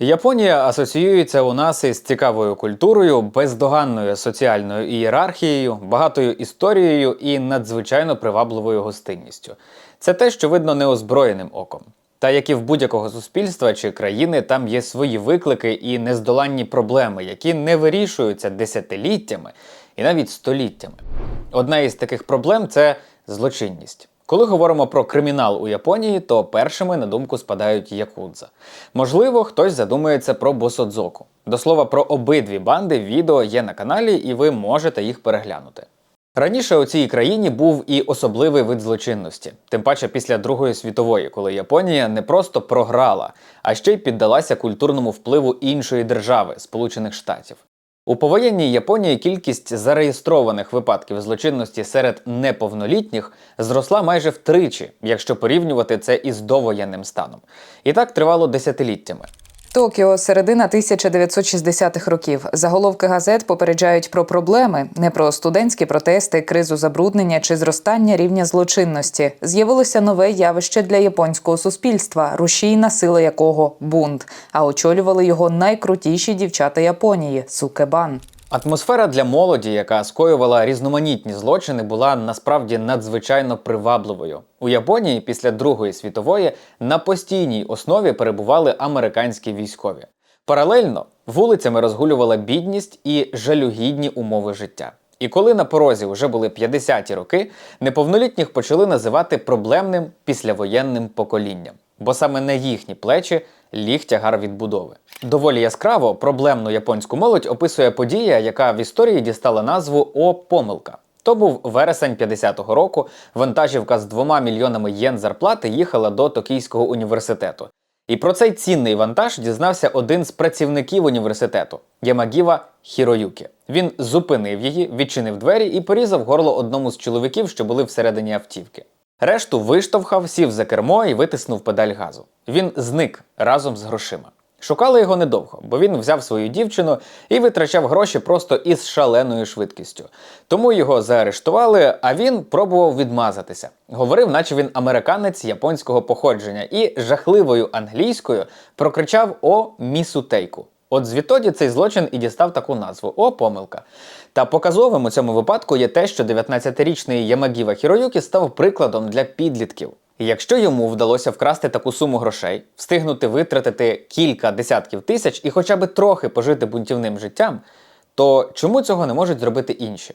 Японія асоціюється у нас із цікавою культурою, бездоганною соціальною ієрархією, багатою історією і надзвичайно привабливою гостинністю. Це те, що видно неозброєним оком. Та як і в будь-якого суспільства чи країни, там є свої виклики і нездоланні проблеми, які не вирішуються десятиліттями і навіть століттями. Одна із таких проблем це злочинність. Коли говоримо про кримінал у Японії, то першими на думку спадають якудза. Можливо, хтось задумається про босодзоку. До слова, про обидві банди відео є на каналі, і ви можете їх переглянути. Раніше у цій країні був і особливий вид злочинності, тим паче після Другої світової, коли Японія не просто програла, а ще й піддалася культурному впливу іншої держави Сполучених Штатів. У повоєнній Японії кількість зареєстрованих випадків злочинності серед неповнолітніх зросла майже втричі, якщо порівнювати це із довоєнним станом. І так тривало десятиліттями. Токіо, середина 1960-х років. Заголовки газет попереджають про проблеми, не про студентські протести, кризу забруднення чи зростання рівня злочинності. З'явилося нове явище для японського суспільства, рушійна сила якого бунт. А очолювали його найкрутіші дівчата Японії сукебан. Атмосфера для молоді, яка скоювала різноманітні злочини, була насправді надзвичайно привабливою. У Японії після Другої світової на постійній основі перебували американські військові. Паралельно вулицями розгулювала бідність і жалюгідні умови життя. І коли на порозі вже були 50-ті роки, неповнолітніх почали називати проблемним післявоєнним поколінням, бо саме на їхні плечі ліг тягар відбудови. Доволі яскраво проблемну японську молодь описує подія, яка в історії дістала назву О помилка. То був вересень 50-го року. Вантажівка з двома мільйонами єн зарплати їхала до Токійського університету. І про цей цінний вантаж дізнався один з працівників університету Ямагіва Хіроюкі. Він зупинив її, відчинив двері і порізав горло одному з чоловіків, що були всередині автівки. Решту виштовхав, сів за кермо і витиснув педаль газу. Він зник разом з грошима. Шукали його недовго, бо він взяв свою дівчину і витрачав гроші просто із шаленою швидкістю. Тому його заарештували, а він пробував відмазатися. Говорив, наче він американець японського походження, і жахливою англійською прокричав О місутейку. От звідтоді цей злочин і дістав таку назву О, помилка. Та показовим у цьому випадку є те, що 19-річний Ямагіва Хіроюкі став прикладом для підлітків. І якщо йому вдалося вкрасти таку суму грошей, встигнути витратити кілька десятків тисяч і хоча б трохи пожити бунтівним життям, то чому цього не можуть зробити інші?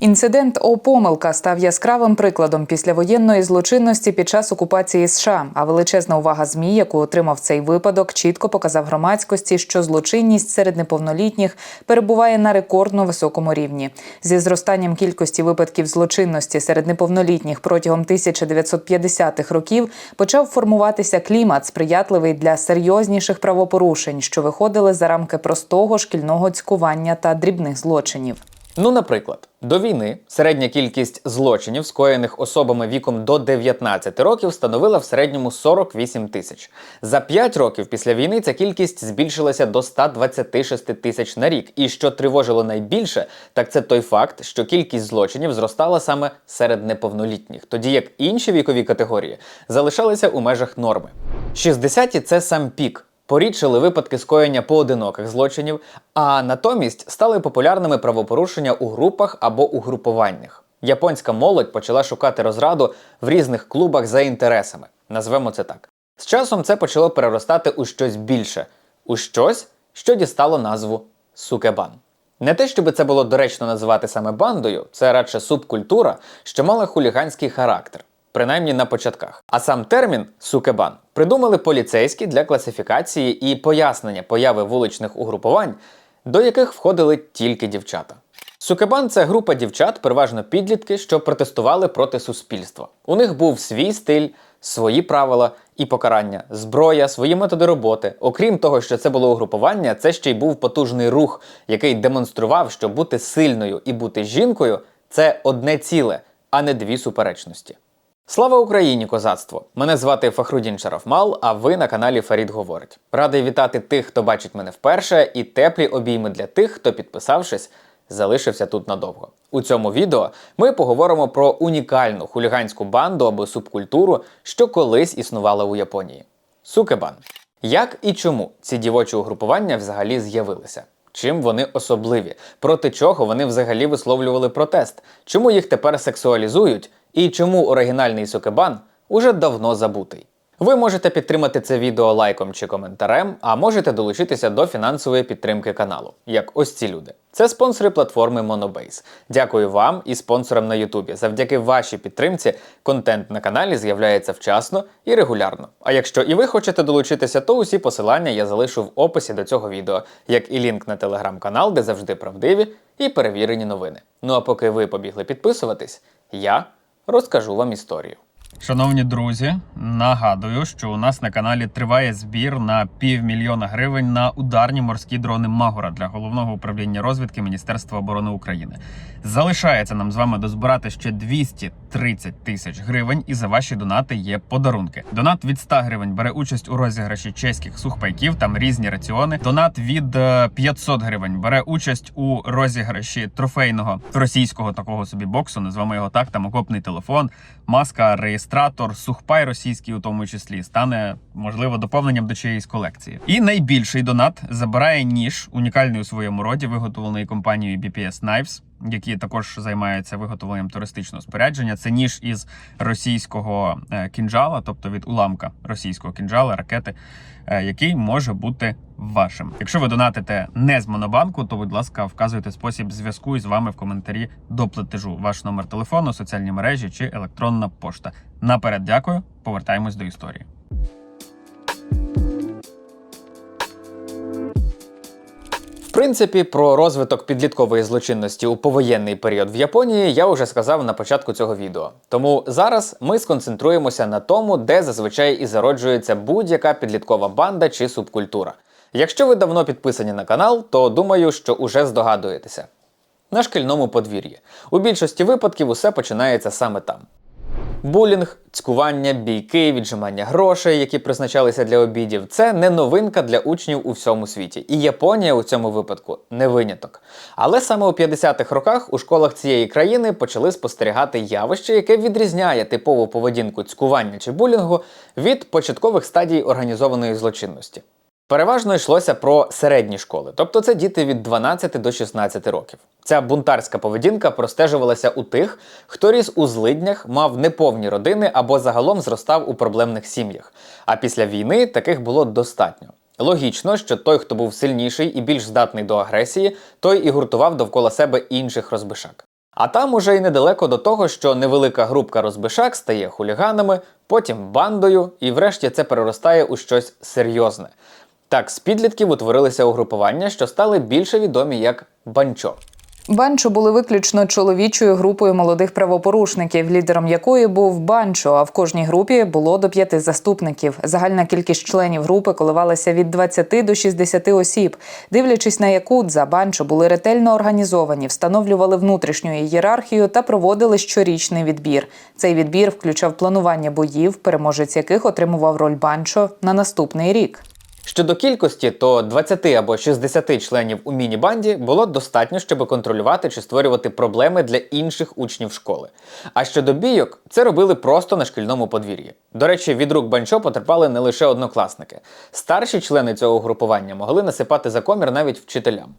Інцидент О помилка став яскравим прикладом післявоєнної злочинності під час окупації США. А величезна увага змі, яку отримав цей випадок, чітко показав громадськості, що злочинність серед неповнолітніх перебуває на рекордно високому рівні. Зі зростанням кількості випадків злочинності серед неповнолітніх протягом 1950-х років почав формуватися клімат, сприятливий для серйозніших правопорушень, що виходили за рамки простого шкільного цькування та дрібних злочинів. Ну, наприклад, до війни середня кількість злочинів, скоєних особами віком до 19 років, становила в середньому 48 тисяч. За 5 років після війни ця кількість збільшилася до 126 тисяч на рік. І що тривожило найбільше, так це той факт, що кількість злочинів зростала саме серед неповнолітніх, тоді як інші вікові категорії залишалися у межах норми. 60-ті – це сам пік. Порідшили випадки скоєння поодиноких злочинів, а натомість стали популярними правопорушення у групах або угрупуваннях. Японська молодь почала шукати розраду в різних клубах за інтересами. Назвемо це так. З часом це почало переростати у щось більше, у щось, що дістало назву сукебан. Не те, щоб це було доречно називати саме бандою, це радше субкультура, що мала хуліганський характер принаймні на початках. А сам термін сукебан придумали поліцейські для класифікації і пояснення появи вуличних угрупувань, до яких входили тільки дівчата. Сукебан це група дівчат, переважно підлітки, що протестували проти суспільства. У них був свій стиль, свої правила і покарання, зброя, свої методи роботи. Окрім того, що це було угрупування, це ще й був потужний рух, який демонстрував, що бути сильною і бути жінкою це одне ціле, а не дві суперечності. Слава Україні, козацтво! Мене звати Фахрудін Шарафмал, а ви на каналі Фарід Говорить. Радий вітати тих, хто бачить мене вперше, і теплі обійми для тих, хто, підписавшись, залишився тут надовго. У цьому відео ми поговоримо про унікальну хуліганську банду або субкультуру, що колись існувала у Японії. Сукебан. Як і чому ці дівочі угрупування взагалі з'явилися? Чим вони особливі? Проти чого вони взагалі висловлювали протест? Чому їх тепер сексуалізують? І чому оригінальний сукебан уже давно забутий? Ви можете підтримати це відео лайком чи коментарем, а можете долучитися до фінансової підтримки каналу, як ось ці люди. Це спонсори платформи Monobase. Дякую вам і спонсорам на Ютубі. Завдяки вашій підтримці контент на каналі з'являється вчасно і регулярно. А якщо і ви хочете долучитися, то усі посилання я залишу в описі до цього відео, як і лінк на телеграм-канал, де завжди правдиві і перевірені новини. Ну а поки ви побігли підписуватись, я розкажу вам історію. Шановні друзі, нагадую, що у нас на каналі триває збір на півмільйона гривень на ударні морські дрони Магора для головного управління розвідки Міністерства оборони України. Залишається нам з вами дозбирати ще 230 тисяч гривень, і за ваші донати є подарунки. Донат від 100 гривень бере участь у розіграші чеських сухпайків. Там різні раціони. Донат від е, 500 гривень бере участь у розіграші трофейного російського такого собі боксу. Назвемо його так. Там окопний телефон, маска, реєстратор, сухпай російський, у тому числі, стане можливо доповненням до чиєїсь колекції. І найбільший донат забирає ніж, унікальний у своєму роді, виготовлений компанією BPS Knives, які також займаються виготовленням туристичного спорядження. Це ніж із російського е, кінжала, тобто від уламка російського кінжала, ракети, е, який може бути вашим. Якщо ви донатите не з монобанку, то будь ласка, вказуйте спосіб зв'язку із вами в коментарі до платежу. Ваш номер телефону, соціальні мережі чи електронна пошта. Наперед дякую. Повертаємось до історії. Принципі, про розвиток підліткової злочинності у повоєнний період в Японії я вже сказав на початку цього відео. Тому зараз ми сконцентруємося на тому, де зазвичай і зароджується будь-яка підліткова банда чи субкультура. Якщо ви давно підписані на канал, то думаю, що уже здогадуєтеся. На шкільному подвір'ї. У більшості випадків усе починається саме там. Булінг, цькування, бійки, віджимання грошей, які призначалися для обідів, це не новинка для учнів у всьому світі. І Японія у цьому випадку не виняток. Але саме у 50-х роках у школах цієї країни почали спостерігати явище, яке відрізняє типову поведінку цькування чи булінгу від початкових стадій організованої злочинності. Переважно йшлося про середні школи, тобто це діти від 12 до 16 років. Ця бунтарська поведінка простежувалася у тих, хто ріс у злиднях, мав неповні родини або загалом зростав у проблемних сім'ях. А після війни таких було достатньо. Логічно, що той, хто був сильніший і більш здатний до агресії, той і гуртував довкола себе інших розбишак. А там уже й недалеко до того, що невелика групка розбишак стає хуліганами, потім бандою, і врешті це переростає у щось серйозне. Так, з підлітків утворилися угрупування, що стали більше відомі як банчо. Банчо були виключно чоловічою групою молодих правопорушників, лідером якої був банчо. А в кожній групі було до п'яти заступників. Загальна кількість членів групи коливалася від 20 до 60 осіб. Дивлячись на якудза, банчо були ретельно організовані, встановлювали внутрішню ієрархію та проводили щорічний відбір. Цей відбір включав планування боїв, переможець яких отримував роль банчо на наступний рік. Щодо кількості, то 20 або 60 членів у міні-банді було достатньо, щоб контролювати чи створювати проблеми для інших учнів школи. А щодо бійок, це робили просто на шкільному подвір'ї. До речі, від рук банчо потерпали не лише однокласники. Старші члени цього угрупування могли насипати за комір навіть вчителям.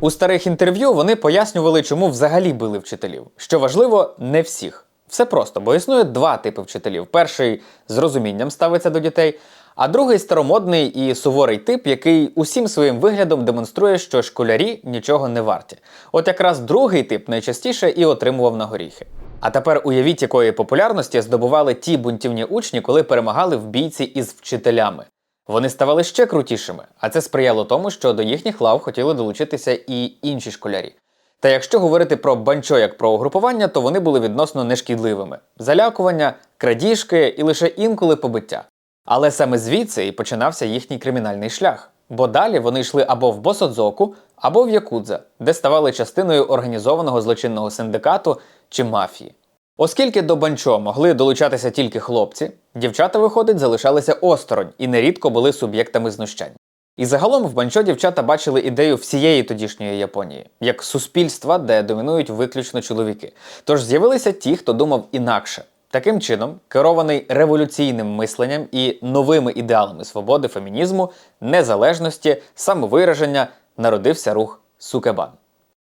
У старих інтерв'ю вони пояснювали, чому взагалі били вчителів. Що важливо, не всіх. Все просто, бо існує два типи вчителів: перший з розумінням ставиться до дітей, а другий старомодний і суворий тип, який усім своїм виглядом демонструє, що школярі нічого не варті. От якраз другий тип найчастіше і отримував на горіхи. А тепер уявіть, якої популярності здобували ті бунтівні учні, коли перемагали в бійці із вчителями. Вони ставали ще крутішими, а це сприяло тому, що до їхніх лав хотіли долучитися і інші школярі. Та якщо говорити про банчо як про угрупування, то вони були відносно нешкідливими: залякування, крадіжки і лише інколи побиття. Але саме звідси і починався їхній кримінальний шлях. Бо далі вони йшли або в Босодзоку, або в Якудза, де ставали частиною організованого злочинного синдикату чи мафії. Оскільки до банчо могли долучатися тільки хлопці, дівчата, виходить, залишалися осторонь і нерідко були суб'єктами знущань. І загалом в банчо дівчата бачили ідею всієї тодішньої Японії як суспільства, де домінують виключно чоловіки. Тож з'явилися ті, хто думав інакше. Таким чином, керований революційним мисленням і новими ідеалами свободи, фемінізму, незалежності, самовираження, народився рух Сукебан.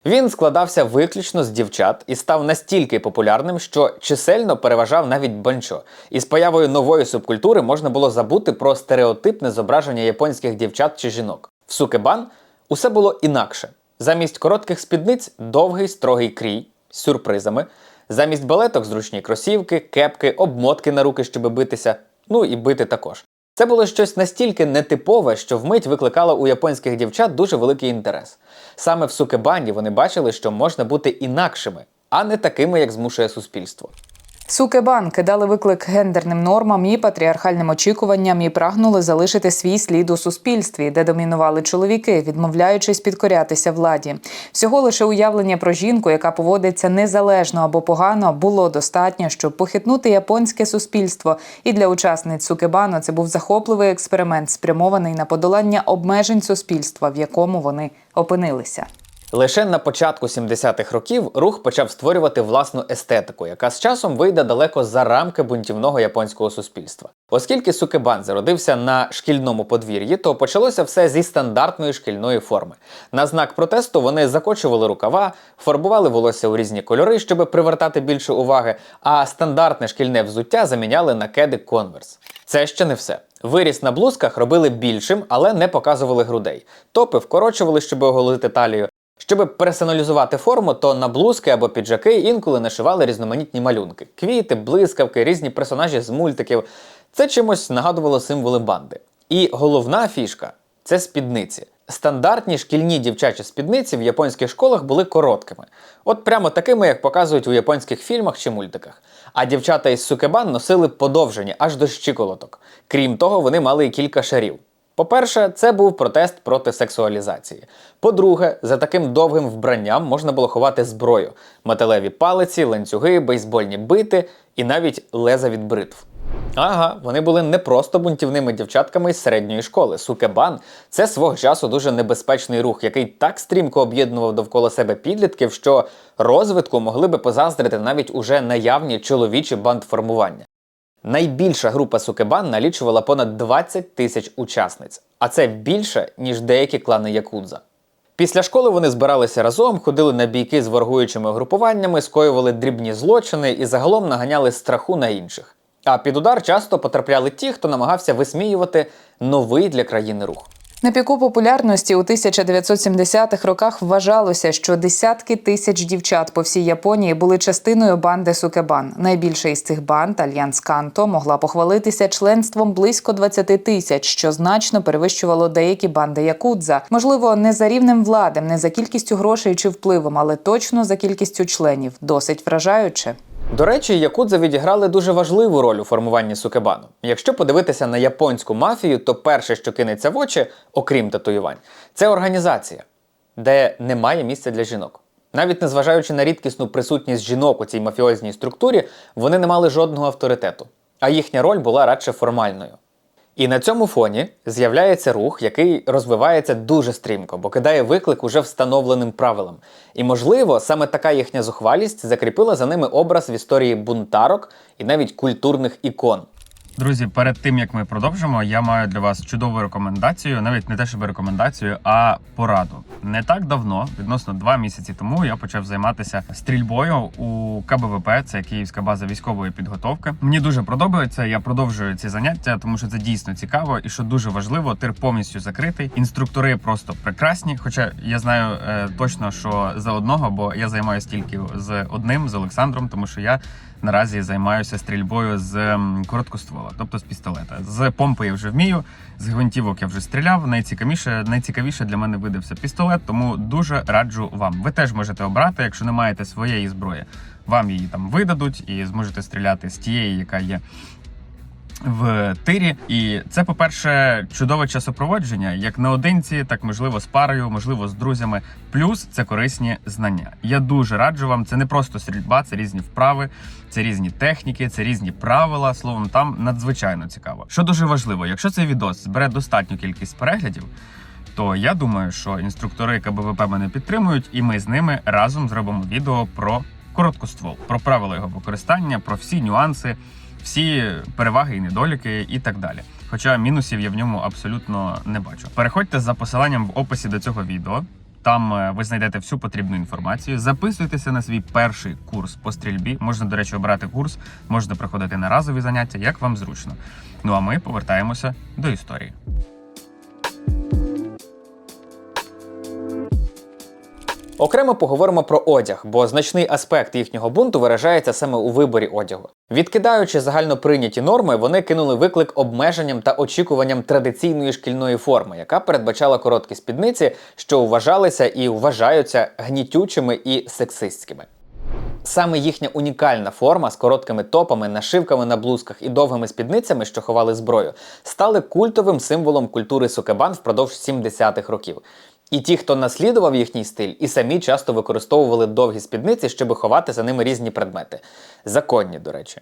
Він складався виключно з дівчат і став настільки популярним, що чисельно переважав навіть банчо. І з появою нової субкультури можна було забути про стереотипне зображення японських дівчат чи жінок. В сукебан усе було інакше. Замість коротких спідниць довгий строгий крій з сюрпризами, замість балеток зручні кросівки, кепки, обмотки на руки, щоб битися, ну і бити також. Це було щось настільки нетипове, що вмить викликало у японських дівчат дуже великий інтерес. Саме в сукебанді вони бачили, що можна бути інакшими, а не такими, як змушує суспільство. Сукебан кидали виклик гендерним нормам і патріархальним очікуванням і прагнули залишити свій слід у суспільстві, де домінували чоловіки, відмовляючись підкорятися владі. Всього лише уявлення про жінку, яка поводиться незалежно або погано, було достатньо, щоб похитнути японське суспільство. І для учасниць Сукебану це був захопливий експеримент, спрямований на подолання обмежень суспільства, в якому вони опинилися. Лише на початку 70-х років рух почав створювати власну естетику, яка з часом вийде далеко за рамки бунтівного японського суспільства. Оскільки Сукебан зародився на шкільному подвір'ї, то почалося все зі стандартної шкільної форми. На знак протесту вони закочували рукава, фарбували волосся у різні кольори, щоб привертати більше уваги, а стандартне шкільне взуття заміняли на кеди конверс. Це ще не все. Виріс на блузках робили більшим, але не показували грудей. Топи вкорочували, щоб оголити талію. Щоб персоналізувати форму, то на блузки або піджаки інколи нашивали різноманітні малюнки: квіти, блискавки, різні персонажі з мультиків. Це чимось нагадувало символи банди. І головна фішка це спідниці. Стандартні шкільні дівчачі спідниці в японських школах були короткими, от прямо такими, як показують у японських фільмах чи мультиках. А дівчата із сукебан носили подовжені аж до щиколоток. Крім того, вони мали кілька шарів. По-перше, це був протест проти сексуалізації. По-друге, за таким довгим вбранням можна було ховати зброю: металеві палиці, ланцюги, бейсбольні бити і навіть леза від бритв. Ага, вони були не просто бунтівними дівчатками із середньої школи. Сукебан це свого часу дуже небезпечний рух, який так стрімко об'єднував довкола себе підлітків, що розвитку могли би позаздрити навіть уже наявні чоловічі бандформування. Найбільша група Сукебан налічувала понад 20 тисяч учасниць, а це більше, ніж деякі клани Якудза. Після школи вони збиралися разом, ходили на бійки з воргуючими групуваннями, скоювали дрібні злочини і загалом наганяли страху на інших. А під удар часто потрапляли ті, хто намагався висміювати новий для країни рух. На піку популярності у 1970-х роках вважалося, що десятки тисяч дівчат по всій Японії були частиною банди Сукебан. Найбільша із цих банд Альянс Канто могла похвалитися членством близько 20 тисяч, що значно перевищувало деякі банди Якудза. Можливо, не за рівнем влади, не за кількістю грошей чи впливом, але точно за кількістю членів. Досить вражаюче. До речі, якудзи відіграли дуже важливу роль у формуванні сукебану. Якщо подивитися на японську мафію, то перше, що кинеться в очі, окрім татуювань, це організація, де немає місця для жінок. Навіть незважаючи на рідкісну присутність жінок у цій мафіозній структурі, вони не мали жодного авторитету, а їхня роль була радше формальною. І на цьому фоні з'являється рух, який розвивається дуже стрімко, бо кидає виклик уже встановленим правилам. І, можливо, саме така їхня зухвалість закріпила за ними образ в історії бунтарок і навіть культурних ікон. Друзі, перед тим як ми продовжимо, я маю для вас чудову рекомендацію, навіть не те, щоб рекомендацію, а пораду. Не так давно, відносно два місяці тому, я почав займатися стрільбою у КБВП, це Київська база військової підготовки. Мені дуже подобається. Я продовжую ці заняття, тому що це дійсно цікаво, і що дуже важливо, тир повністю закритий. Інструктори просто прекрасні. Хоча я знаю е, точно, що за одного, бо я займаюся тільки з одним, з Олександром, тому що я наразі займаюся стрільбою з короткоствола, тобто з пістолета. З помпи я вже вмію, з гвинтівок я вже стріляв. Найцікавіше, найцікавіше для мене видався пістолет, тому дуже раджу вам. Ви теж можете обрати, якщо не маєте своєї зброї. Вам її там видадуть і зможете стріляти з тієї, яка є в тирі. І це, по-перше, чудове часопроводження, як наодинці, так можливо з парою, можливо, з друзями. Плюс це корисні знання. Я дуже раджу вам. Це не просто стрільба, це різні вправи, це різні техніки, це різні правила. Словом, там надзвичайно цікаво. Що дуже важливо, якщо цей відос збере достатню кількість переглядів. То я думаю, що інструктори КБВП мене підтримують, і ми з ними разом зробимо відео про короткоствол, про правила його використання, про всі нюанси, всі переваги і недоліки, і так далі. Хоча мінусів я в ньому абсолютно не бачу. Переходьте за посиланням в описі до цього відео. Там е, ви знайдете всю потрібну інформацію. Записуйтеся на свій перший курс по стрільбі. Можна, до речі, обрати курс, можна приходити на разові заняття, як вам зручно. Ну а ми повертаємося до історії. Окремо поговоримо про одяг, бо значний аспект їхнього бунту виражається саме у виборі одягу. Відкидаючи загально прийняті норми, вони кинули виклик обмеженням та очікуванням традиційної шкільної форми, яка передбачала короткі спідниці, що вважалися і вважаються гнітючими і сексистськими. Саме їхня унікальна форма з короткими топами, нашивками на блузках і довгими спідницями, що ховали зброю, стали культовим символом культури сукебан впродовж 70-х років. І ті, хто наслідував їхній стиль, і самі часто використовували довгі спідниці, щоб ховати за ними різні предмети. Законні, до речі.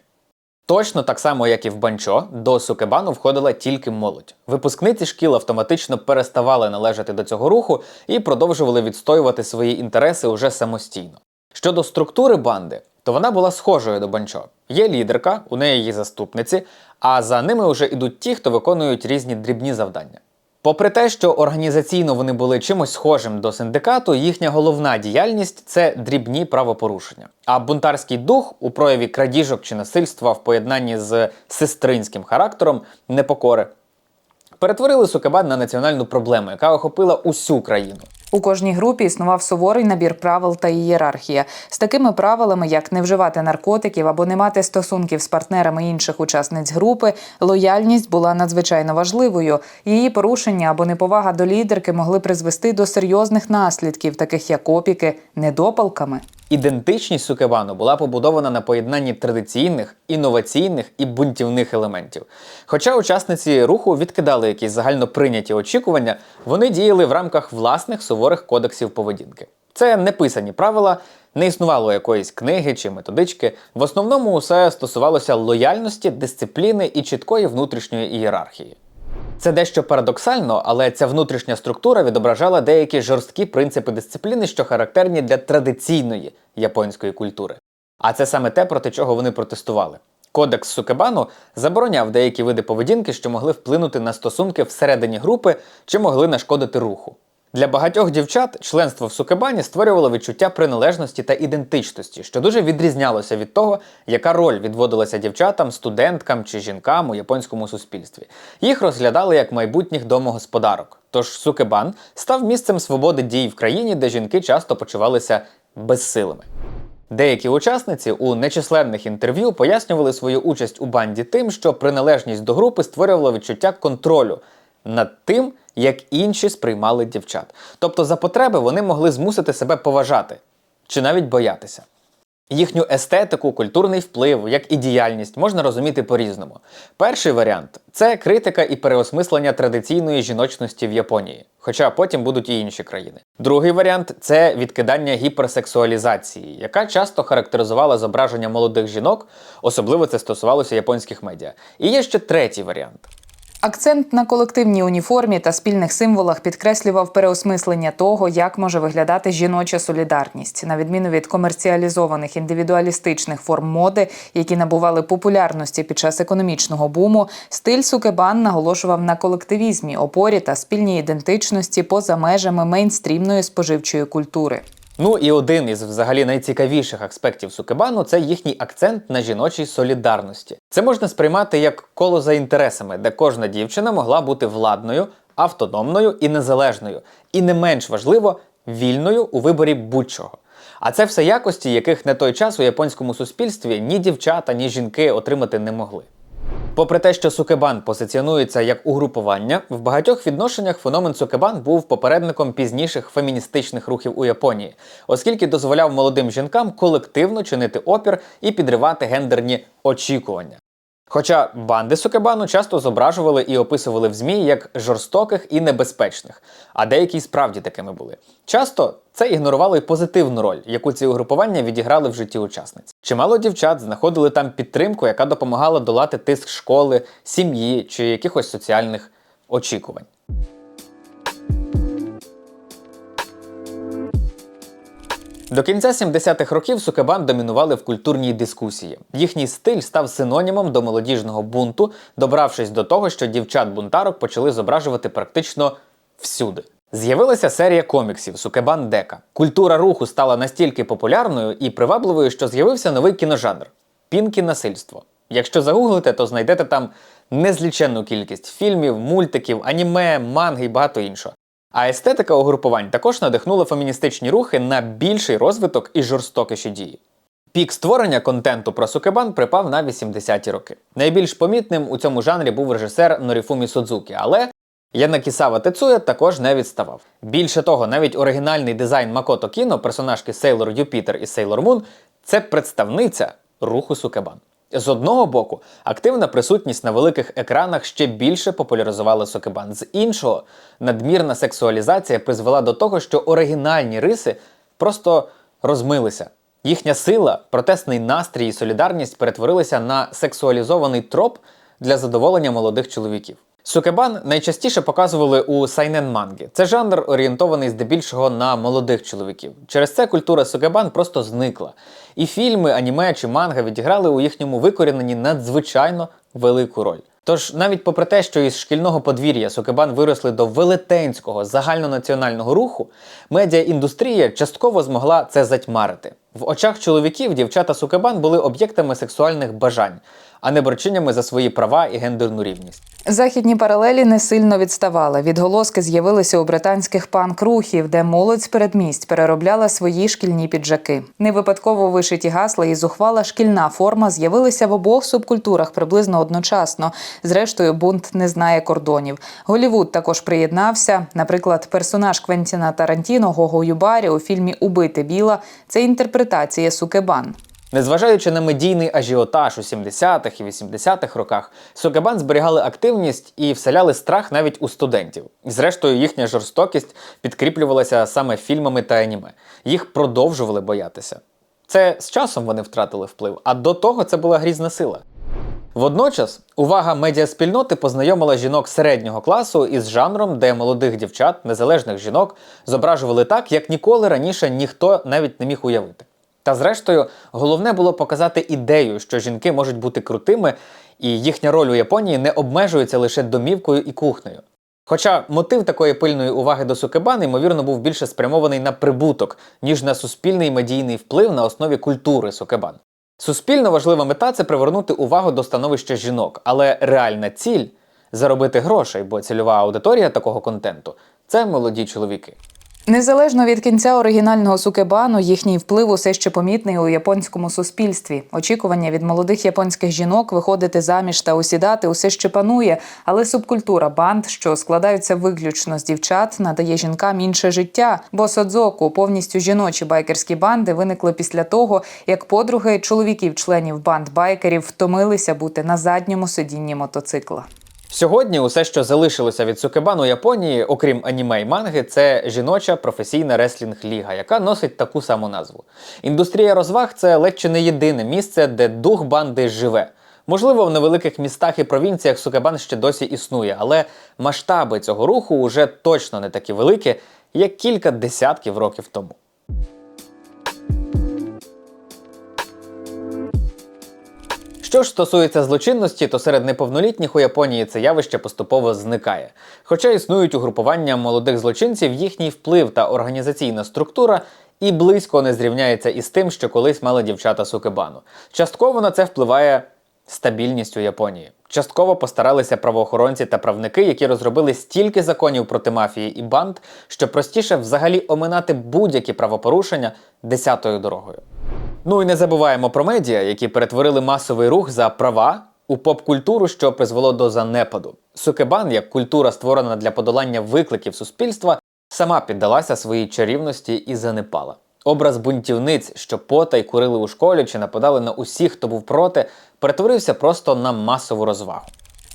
Точно так само, як і в банчо, до сукебану входила тільки молодь. Випускниці шкіл автоматично переставали належати до цього руху і продовжували відстоювати свої інтереси уже самостійно. Щодо структури банди, то вона була схожою до банчо. Є лідерка, у неї є заступниці, а за ними вже йдуть ті, хто виконують різні дрібні завдання. Попри те, що організаційно вони були чимось схожим до синдикату, їхня головна діяльність це дрібні правопорушення. А бунтарський дух у прояві крадіжок чи насильства в поєднанні з сестринським характером непокори перетворили Сукебан на національну проблему, яка охопила усю країну. У кожній групі існував суворий набір правил та ієрархія з такими правилами, як не вживати наркотиків або не мати стосунків з партнерами інших учасниць групи. Лояльність була надзвичайно важливою. Її порушення або неповага до лідерки могли призвести до серйозних наслідків, таких як опіки недопалками. Ідентичність Сукебану була побудована на поєднанні традиційних, інноваційних і бунтівних елементів. Хоча учасниці руху відкидали якісь загально прийняті очікування, вони діяли в рамках власних суворих кодексів поведінки. Це не писані правила, не існувало якоїсь книги чи методички. В основному усе стосувалося лояльності, дисципліни і чіткої внутрішньої ієрархії. Це дещо парадоксально, але ця внутрішня структура відображала деякі жорсткі принципи дисципліни, що характерні для традиційної японської культури. А це саме те, проти чого вони протестували. Кодекс Сукебану забороняв деякі види поведінки, що могли вплинути на стосунки всередині групи чи могли нашкодити руху. Для багатьох дівчат членство в Сукебані створювало відчуття приналежності та ідентичності, що дуже відрізнялося від того, яка роль відводилася дівчатам, студенткам чи жінкам у японському суспільстві. Їх розглядали як майбутніх домогосподарок. Тож Сукебан став місцем свободи дій в країні, де жінки часто почувалися безсилими. Деякі учасниці у нечисленних інтерв'ю пояснювали свою участь у банді тим, що приналежність до групи створювала відчуття контролю над тим, як інші сприймали дівчат. Тобто, за потреби вони могли змусити себе поважати чи навіть боятися. Їхню естетику, культурний вплив, як і діяльність можна розуміти по-різному. Перший варіант це критика і переосмислення традиційної жіночності в Японії, хоча потім будуть і інші країни. Другий варіант це відкидання гіперсексуалізації, яка часто характеризувала зображення молодих жінок, особливо це стосувалося японських медіа. І є ще третій варіант. Акцент на колективній уніформі та спільних символах підкреслював переосмислення того, як може виглядати жіноча солідарність, на відміну від комерціалізованих індивідуалістичних форм моди, які набували популярності під час економічного буму. Стиль сукебан наголошував на колективізмі, опорі та спільній ідентичності поза межами мейнстрімної споживчої культури. Ну і один із взагалі найцікавіших аспектів сукебану це їхній акцент на жіночій солідарності. Це можна сприймати як коло за інтересами, де кожна дівчина могла бути владною, автономною і незалежною, і не менш важливо, вільною у виборі будь-чого. А це все якості, яких на той час у японському суспільстві ні дівчата, ні жінки отримати не могли. Попри те, що сукебан позиціонується як угрупування, в багатьох відношеннях феномен сукебан був попередником пізніших феміністичних рухів у Японії, оскільки дозволяв молодим жінкам колективно чинити опір і підривати гендерні очікування. Хоча банди сукебану часто зображували і описували в ЗМІ як жорстоких і небезпечних, а деякі справді такими були. Часто це ігнорувало й позитивну роль, яку ці угрупування відіграли в житті учасниць. Чимало дівчат знаходили там підтримку, яка допомагала долати тиск школи, сім'ї чи якихось соціальних очікувань. До кінця 70-х років сукебан домінували в культурній дискусії. Їхній стиль став синонімом до молодіжного бунту, добравшись до того, що дівчат-бунтарок почали зображувати практично всюди. З'явилася серія коміксів Сукебан Дека. Культура руху стала настільки популярною і привабливою, що з'явився новий кіножанр пінкі насильство. Якщо загуглите, то знайдете там незліченну кількість фільмів, мультиків, аніме, манги і багато іншого. А естетика угрупувань також надихнула феміністичні рухи на більший розвиток і жорстокіші дії. Пік створення контенту про Сукебан припав на 80-ті роки. Найбільш помітним у цьому жанрі був режисер Норіфумі Судзукі, але Янакісава Тецуя також не відставав. Більше того, навіть оригінальний дизайн Макото Кіно, персонажки Сейлор Юпітер і Сейлор Мун, це представниця руху Сукебан. З одного боку, активна присутність на великих екранах ще більше популяризувала Сокебан. З іншого, надмірна сексуалізація призвела до того, що оригінальні риси просто розмилися. Їхня сила, протестний настрій і солідарність перетворилися на сексуалізований троп для задоволення молодих чоловіків. Сукебан найчастіше показували у сайнен Манґі. Це жанр орієнтований здебільшого на молодих чоловіків. Через це культура сукебан просто зникла. І фільми, аніме чи манга відіграли у їхньому викоріненні надзвичайно велику роль. Тож, навіть попри те, що із шкільного подвір'я Сукебан виросли до велетенського загальнонаціонального руху, медіаіндустрія частково змогла це затьмарити. В очах чоловіків дівчата Сукебан були об'єктами сексуальних бажань, а не борчинями за свої права і гендерну рівність. Західні паралелі не сильно відставали. Відголоски з'явилися у британських панк-рухів, де молодь передмість переробляла свої шкільні піджаки. Не випадково вишиті гасла і зухвала шкільна форма з'явилися в обох субкультурах приблизно одночасно. Зрештою, бунт не знає кордонів. Голівуд також приєднався. Наприклад, персонаж Квентіна Тарантіно Гого Юбарі у фільмі Убити біла це інтерпретація Сукебан. Незважаючи на медійний ажіотаж у 70-х і 80-х роках, Сукебан зберігали активність і вселяли страх навіть у студентів. І зрештою, їхня жорстокість підкріплювалася саме фільмами та аніме. Їх продовжували боятися. Це з часом вони втратили вплив, а до того це була грізна сила. Водночас увага медіаспільноти познайомила жінок середнього класу із жанром, де молодих дівчат, незалежних жінок, зображували так, як ніколи раніше ніхто навіть не міг уявити. Та зрештою, головне було показати ідею, що жінки можуть бути крутими, і їхня роль у Японії не обмежується лише домівкою і кухнею. Хоча мотив такої пильної уваги до Сукебан, ймовірно, був більше спрямований на прибуток, ніж на суспільний медійний вплив на основі культури Сукебан. Суспільно важлива мета це привернути увагу до становища жінок, але реальна ціль заробити грошей, бо цільова аудиторія такого контенту це молоді чоловіки. Незалежно від кінця оригінального сукебану, їхній вплив усе ще помітний у японському суспільстві. Очікування від молодих японських жінок виходити заміж та осідати усе ще панує, але субкультура банд, що складаються виключно з дівчат, надає жінкам інше життя. Бо содзоку, повністю жіночі байкерські банди, виникли після того, як подруги чоловіків-членів банд байкерів втомилися бути на задньому сидінні мотоцикла. Сьогодні усе, що залишилося від Сукебан у Японії, окрім аніме й манги, це жіноча професійна реслінг-ліга, яка носить таку саму назву. Індустрія розваг це ледь чи не єдине місце, де дух банди живе. Можливо, в невеликих містах і провінціях Сукебан ще досі існує, але масштаби цього руху вже точно не такі великі, як кілька десятків років тому. Що ж стосується злочинності, то серед неповнолітніх у Японії це явище поступово зникає. Хоча існують угрупування молодих злочинців, їхній вплив та організаційна структура і близько не зрівняється із тим, що колись мали дівчата Сукебану. Частково на це впливає стабільність у Японії. Частково постаралися правоохоронці та правники, які розробили стільки законів проти мафії і банд, що простіше взагалі оминати будь-які правопорушення десятою дорогою. Ну і не забуваємо про медіа, які перетворили масовий рух за права у поп-культуру, що призвело до занепаду. Сукебан, як культура, створена для подолання викликів суспільства, сама піддалася своїй чарівності і занепала. Образ бунтівниць, що потай курили у школі чи нападали на усіх, хто був проти, перетворився просто на масову розвагу.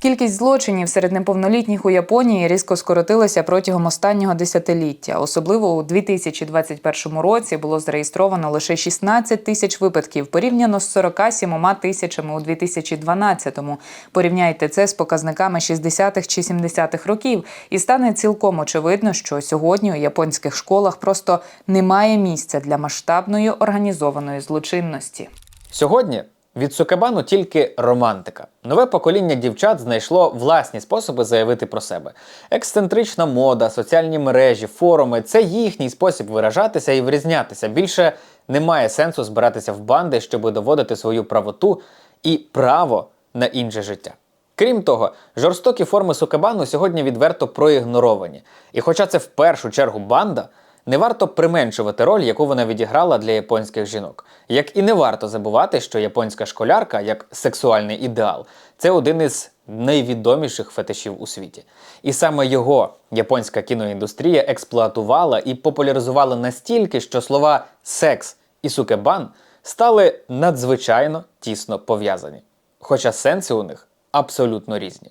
Кількість злочинів серед неповнолітніх у Японії різко скоротилася протягом останнього десятиліття. Особливо у 2021 році було зареєстровано лише 16 тисяч випадків, порівняно з 47 тисячами у 2012-му. Порівняйте це з показниками 60-х чи 70-х років, і стане цілком очевидно, що сьогодні у японських школах просто немає місця для масштабної організованої злочинності. Сьогодні від Сукебану тільки романтика. Нове покоління дівчат знайшло власні способи заявити про себе. Ексцентрична мода, соціальні мережі, форуми це їхній спосіб виражатися і вирізнятися. Більше немає сенсу збиратися в банди, щоб доводити свою правоту і право на інше життя. Крім того, жорстокі форми сукебану сьогодні відверто проігноровані. І хоча це в першу чергу банда, не варто применшувати роль, яку вона відіграла для японських жінок. Як і не варто забувати, що японська школярка, як сексуальний ідеал, це один із найвідоміших фетишів у світі. І саме його японська кіноіндустрія експлуатувала і популяризувала настільки, що слова секс і сукебан стали надзвичайно тісно пов'язані. Хоча сенси у них абсолютно різні.